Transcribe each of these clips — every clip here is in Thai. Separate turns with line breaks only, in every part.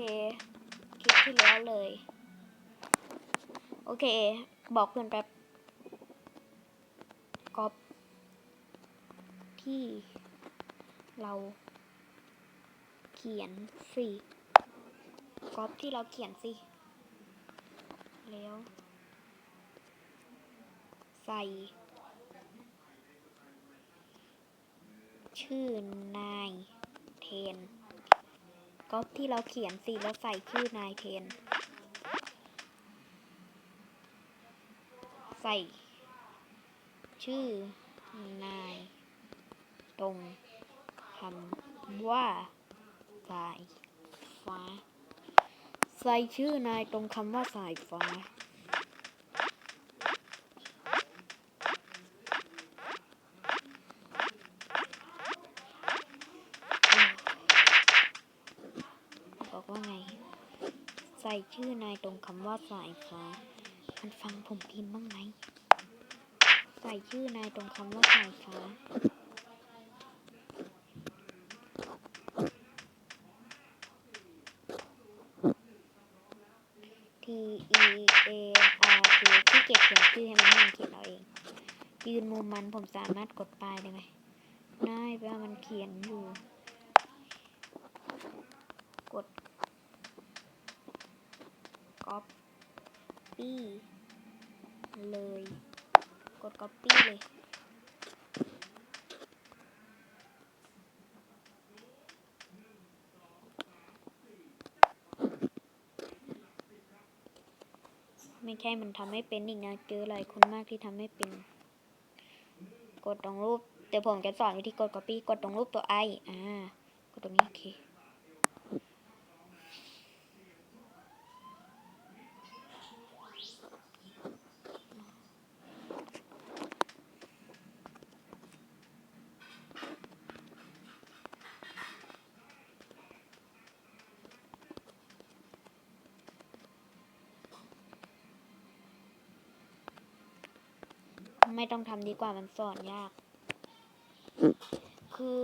เคคลิปที่แล้วเลย โอเค บอกเพื่อนแป๊บก๊อปที่เราเขียนสิก๊อปที่เราเขียนสิ แล้ว ใส่ ชื่อนายเทน ก๊อปที่เราเขียนสิแล้วใส่ชื่อนายเทน ใส่ ชื่อนาย ตรงคำว่าสายฟ้า ใส่ชื่อนายตรงคำว่าสายฟ้า บอกว่าไง ใส่ชื่อนายตรงคำว่าสายฟ้ามันฟังผมพิมพ์บ้างไหม ใส่ชื่อนายตรงคำว่าสายฟ้า T E A R K ที่เก็บเขียนชื่อให้มันมันเขียนเอาเอง ยืนมุมมันผมสามารถกดปลายได้ไหมได้แปลว่ามันเขียนอยู่ กด copy เลย กด copy เลย ไม่ใช่มันทำไม่เป็นอีกนะ เจอหลายคนมากที่ทำไม่เป็น กดตรงรูป เดี๋ยวผมจะสอนวิธีกด copy กดตรงรูปตัว i อ่า กดตรงนี้โอเค ไม่ต้องทำดีกว่ามันสอนยาก คือ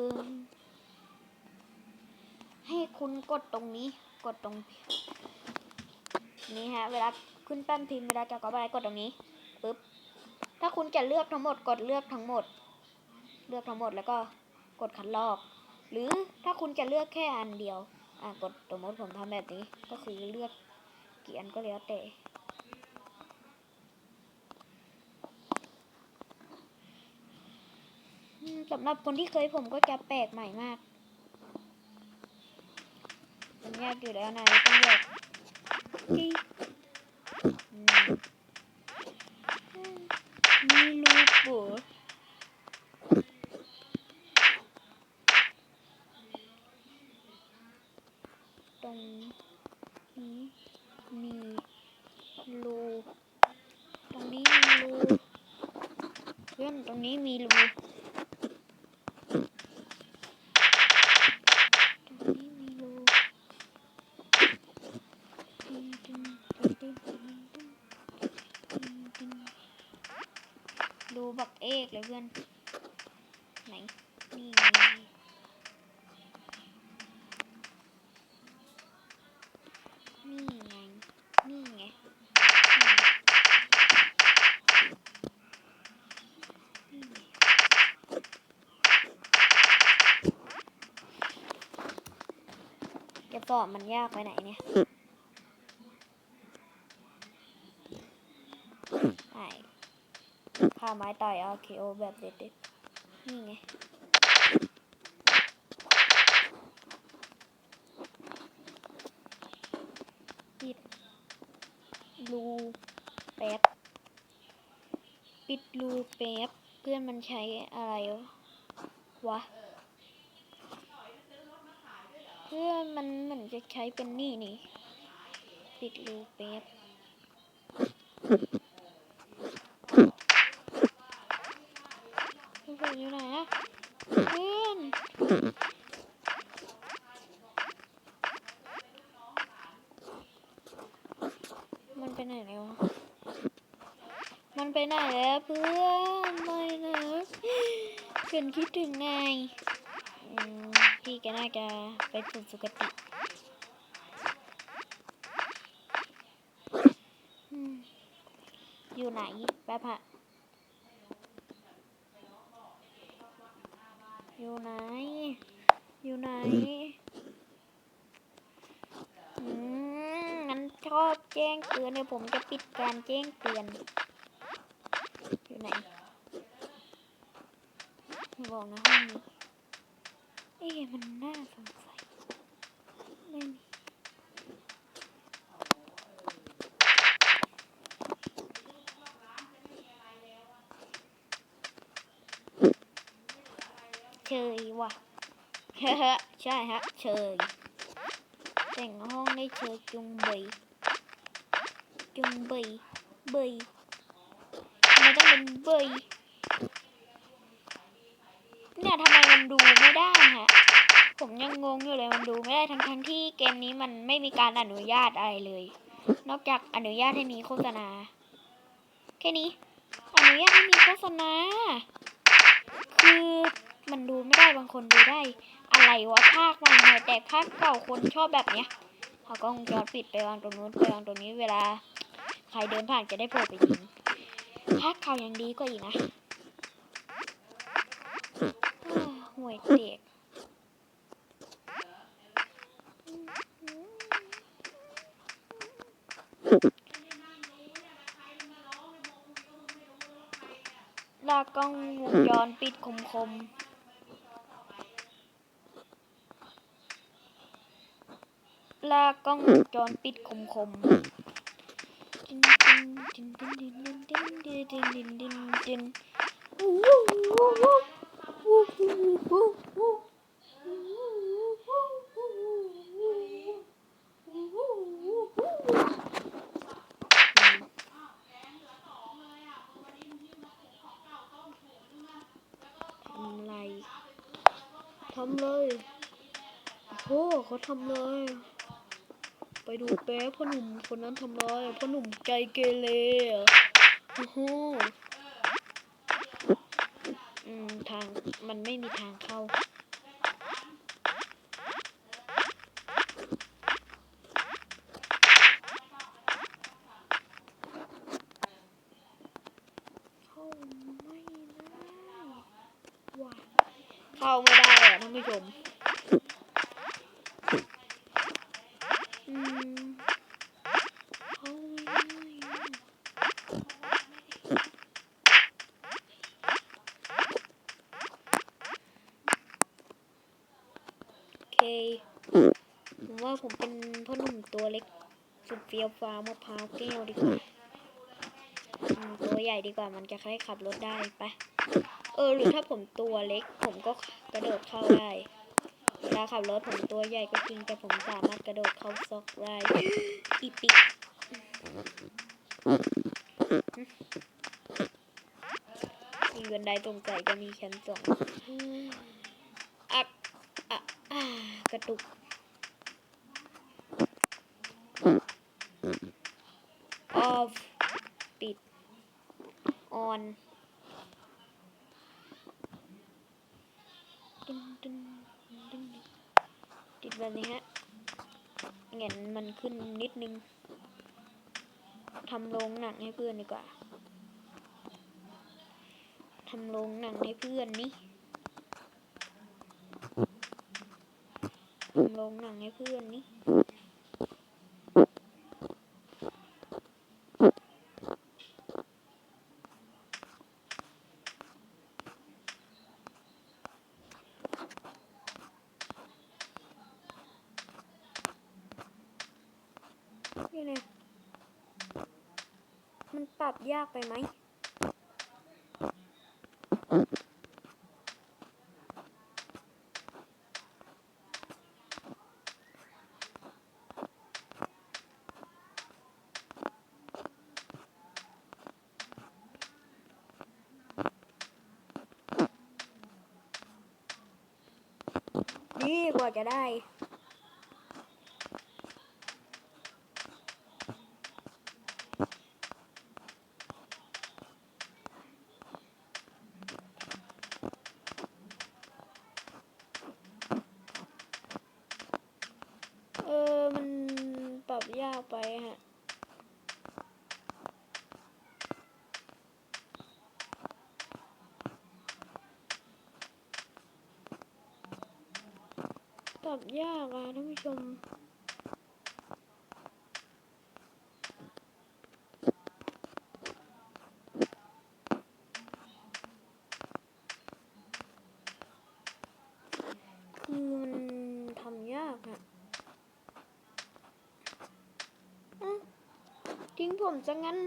ให้คุณกดตรงนี้ กดตรง นี้ฮะ เวลาขึ้นแป้นพิมพ์เวลาจะกรอบอะไรกดตรงนี้ปุ๊บถ้าคุณจะเลือกทั้งหมด กดเลือกทั้งหมด เลือกทั้งหมดแล้วก็กดคัดลอก หรือถ้าคุณจะเลือกแค่อันเดียว อะกดสมมติผมทำแบบนี้ ก็คือเลือกกี่อันก็แล้วแต่ อืม สำหรับคนที่เคยผมก็จะแปลกใหม่มากมันยากอยู่แล้วนะต้องแยกที่มีรูปเหรอตรงนี้มีรูตรงนี้มีรูเพื่อนตรงนี้มีรู เอกเลยเพื่อน ไหน นี่ไงนี่ไง นี่ไงนี่นี่ไงจะสอบมันยากไปไหนเนี่ยไอ้ ข้าไม้ต่อยเอาเคโอแบบเด็ดๆนี่ไงปิดรูแป๊บปิดรูแป๊บเพื่อนมันใช้อะไรวะเพื่อนมันเหมือนจะใช้เป็นนี่นี่ปิดรูแป๊บ มันไปไหนแล้ว มันไปไหนแล้วเพื่อนไม่นะเพื่อนคิดถึงไงพี่ก็น่าจะไปสู่สุคติอยู่ไหนแป๊บฮะ อยู่ไหน อยู่ไหนอืมงั้นชอบแจ้งเตือนเนี่ยผมจะปิดการแจ้งเตือน อยู่ไหนบอกนะห้องนี้ เอ๊ะมันน่าสงสัยไม่มี เชยว่ะ เฮะใช่ฮะเชยแต่งห้องได้เชยจุงเบยจุงเบยเบยทำไมต้องเป็นเบยเนี่ยทำไมมันดูไม่ได้ฮะผมยังงงอยู่เลยมันดูไม่ได้ทั้งทั้งที่เกมนี้มันไม่มีการอนุญาตอะไรเลย นอกจากอนุญาตให้มีโฆษณาแค่นี้อนุญาตให้มีโฆษณาคือมันดูไม่ได้บางคนดูได้ อะไรวะภาคใหม่หน่อยแต่ภาคเก่าคนชอบแบบเนี้ยเขาก็วงจรปิดไปวางตรงนู้นไปวางตรงนี้เวลา ใครเดินผ่านจะได้โผล่ไปยิงภาคเก่ายังดีกว่าอีกนะห่วยเด็กลากล้องวงจรปิดคมคมๆ ลากล้องวงจรปิดคมคมทำเลย โอ้โหเขาทำเลย ไปดูแป๊พ่อหนุ่มคนนั้นทำร้ายพ่อหนุ่มใจเกเรอะโอ้โหอืมทางมันไม่มีทางเข้า เข้าไม่ได้ว่ะเข้าไม่ได้อะท่านผู้ชม อืมเข้าไม่ได้อะโอเค ผมว่าผมเป็นพ่อหนุ่มตัวเล็ก สุดเฟี้ยวฟ้าวมะพร้าวแก้วดีกว่าอืมตัวใหญ่ดีกว่ามันจะค่อยขับรถได้ไปะเออหรือถ้าผมตัวเล็ก ผมก็กระโดดเข้าได้เวลาขับรถผมตัวใหญ่ก็จริงแต่ผมสามารถกระโดดเข้าซอกได้อีปิกมีบันไดตรงใจจะมีชั้นสองอักอะอ่ากระตุก ออฟ ปิด อนดึงดึงดึงติดแบบนี้ฮะเงี้ยมันขึ้นนิดนึงทำโรงหนังให้เพื่อนดีกว่าทำโรงหนังให้เพื่อนนี่ทำโรงหนังให้เพื่อนนี่ นี่ไงมันปรับยากไปไหมนี่กว่าจะได้ ดยากไปฮะตอบยากอะท่านผู้ชม ทิ้งผมซะงั้น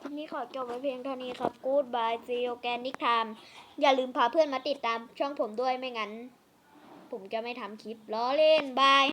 ทีนี้ขอจบไว้เพียงเท่านี้ครับ Goodbye See you again next time อย่าลืมพาเพื่อนมาติดตามช่องผมด้วยไม่งั้น ผมจะไม่ทำคลิปล้อเล่นบาย